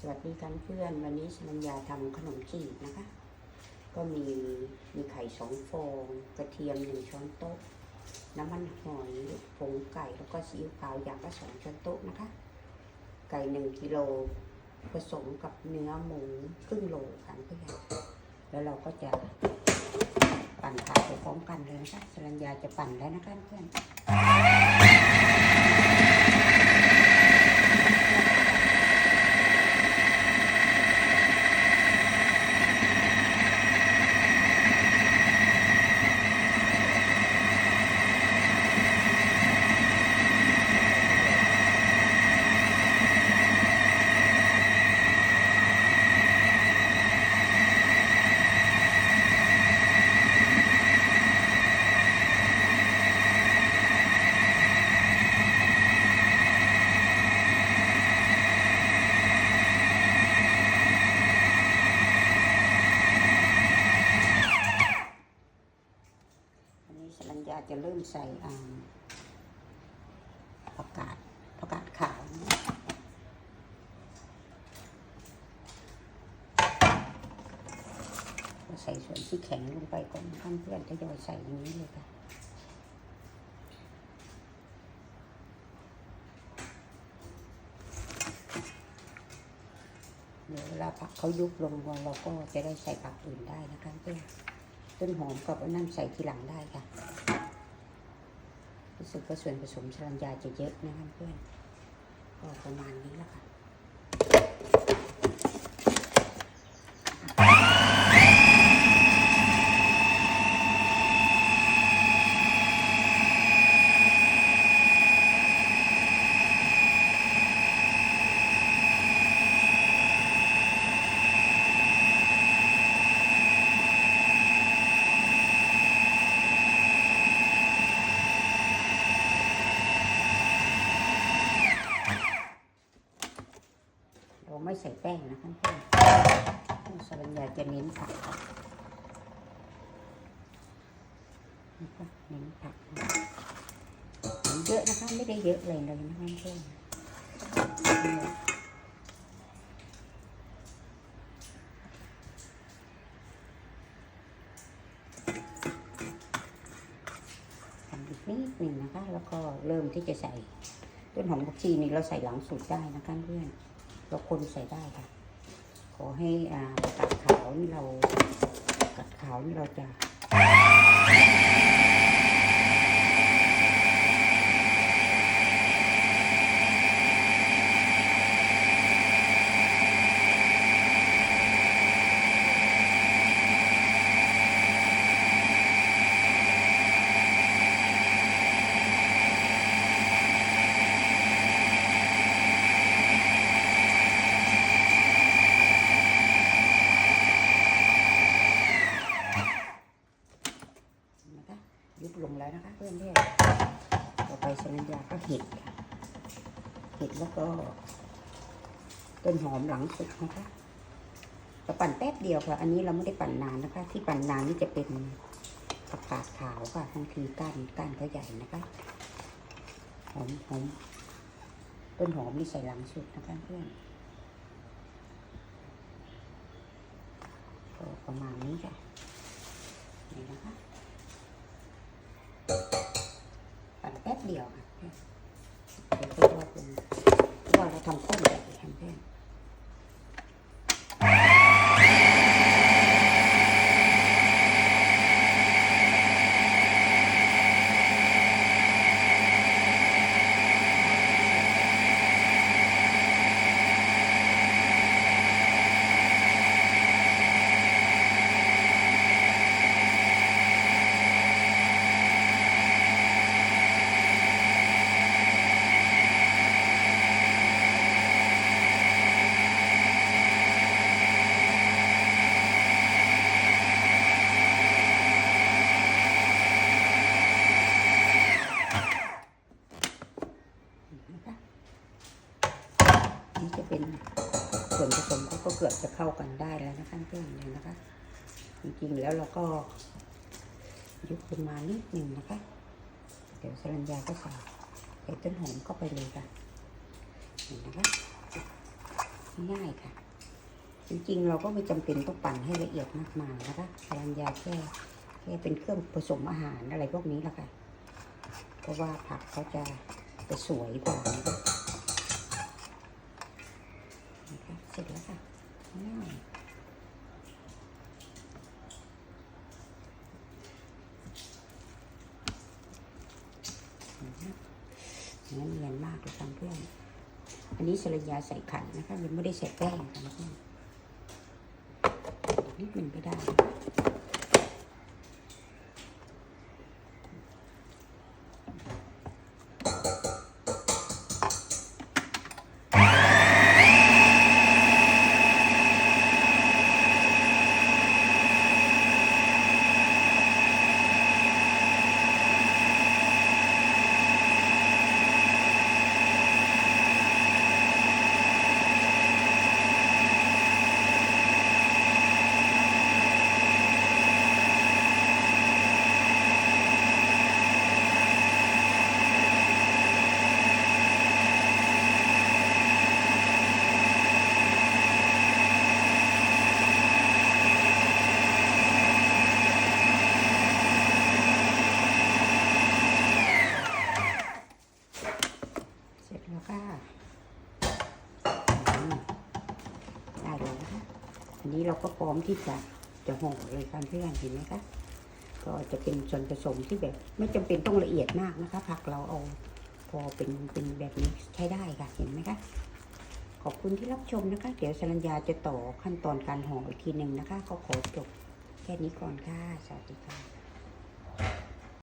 สวัสดีกันเพื่อนวันนี้ชนัญญาทำขนมจีบนะคะ ก็มีมีไข่สองฟองกระเทียมหนึ่งช้อนโต๊ะ น้ำมันหอยผงไก่แล้วก็ซีอิ๊วขาวอย่างละสองช้อนโต๊ะนะคะ ไก่หนึ่งกิโลผสมกับเนื้อหมูครึ่งโลค่ะเพื่อนแล้วเราก็จะปั่นขาไปพร้อมกันเลยนะคะชนัญญาจะปั่นแล้วนะคะเพื่อนอัน นี้สรัญญาจจะเริ่มใส่อ่าผักกาดผักกาดขาวใส่ส่วนที่แข็งลงไปก่อนนะคะเพื่อนทยอยใส่อย่างนี้เลยค่ะเดี๋ยวเวลาผักเขายุบลงเราก็จะได้ใส่ผักอื่นได้นะคะเพื่อนต้นหอมกับนนั่นใส่ทีหลังได้ค่ะ รู้สึกว่าส่วนผสมชรัญญาจะเยอะนะคะเพื่อนก็ประมาณนี้แล้วค่ะ ส่แป้งนะคะเพื่อนสรัญญาจะเน้นผักค่ะนะคะเน้นผักนะเน้นเยอะนะคะไม่ได้เยอะเลยเลยนะคะเพื่อนทำอีกนิดหนึ่งนะคะ แล้วก็เริ่มที่จะใส่ต้นหอมผักชีนี่เราใส่หลังสุดได้นะคะเพื่อน เราคนใส่ได้ค่ะ ขอให้อ่าประกัดขาวนี่เรากัดขาวนี่เราจะยุบลงแล้วนะคะ เพื่อนเพื่อนต่อไปสรัญญาก็เห็ดค่ะเห็ดแล้วก็ต้นหอมหลังสุดนะคะเราปั่นแป๊บเดียวค่ะ อันนี้เราไม่ได้ปั่นนานนะคะ ที่ปั่นนานนี่จะเป็นผักกาดขาวค่ะบางทีก้านก้านเขาใหญ่นะคะหอมหอมต้นหอมนี่ใส่หลังสุดนะคะเพื่อนก็ประมาณนี้ค่ะนี่นะคะ ปั่นแป๊บเดียวค่ะเดี๋ยวก็ว่าเป็นเพราะว่าเราทำข้นแบบนี้ค่ะเพื่อนนะคะ นี่จะเป็นส่วนผสมเขาก็เกือบจะเข้ากันได้แล้วนะคะเพื่อนเลยนะคะ จริงๆแล้วเราก็ยุบลงมานิดหนึ่งนะคะ เดี๋ยวสรัญญาก็ใส่ใส่ต้นหอมเข้าไปเลยค่ะเห็นนะคะง่ายค่ะ จริงๆ เราก็ไม่จำเป็นต้องปั่นให้ละเอียดมากมายนะคะพลังยาแค่แค่เป็นเครื่องผสมอาหารอะไรพวกนี้แหละค่ะ เพราะว่าผักเขาจะจะสวยกว่านะคะเสร็จแล้วค่ะง่ายนะคะ เนื้อเนียนมากเลยค่ะเพื่อน อันนี้สลัญญาใส่ขันนะคะยังไม่ได้ใส่แป้งค่ะเพื่อนนิดหนึ่งก็ได้ แล้วค่ะอืมได้เลยนะคะอันนี้เราก็พร้อมที่จะจะห่อเลยค่ะเพื่อนเห็นไหมคะก็จะเป็นส่วนผสมที่แบบ ไม่จำเป็นต้องละเอียดมากนะคะผักเราเอาพอเป็นเป็นแบบนี้ใช้ได้ค่ะเห็นไหมคะขอบคุณที่รับชมนะคะ เดี๋ยวสรัญญาจะต่อขั้นตอนการห่ออีกทีหนึ่งนะคะ ก็ขอจบแค่นี้ก่อนค่ะ สวัสดีค่ะ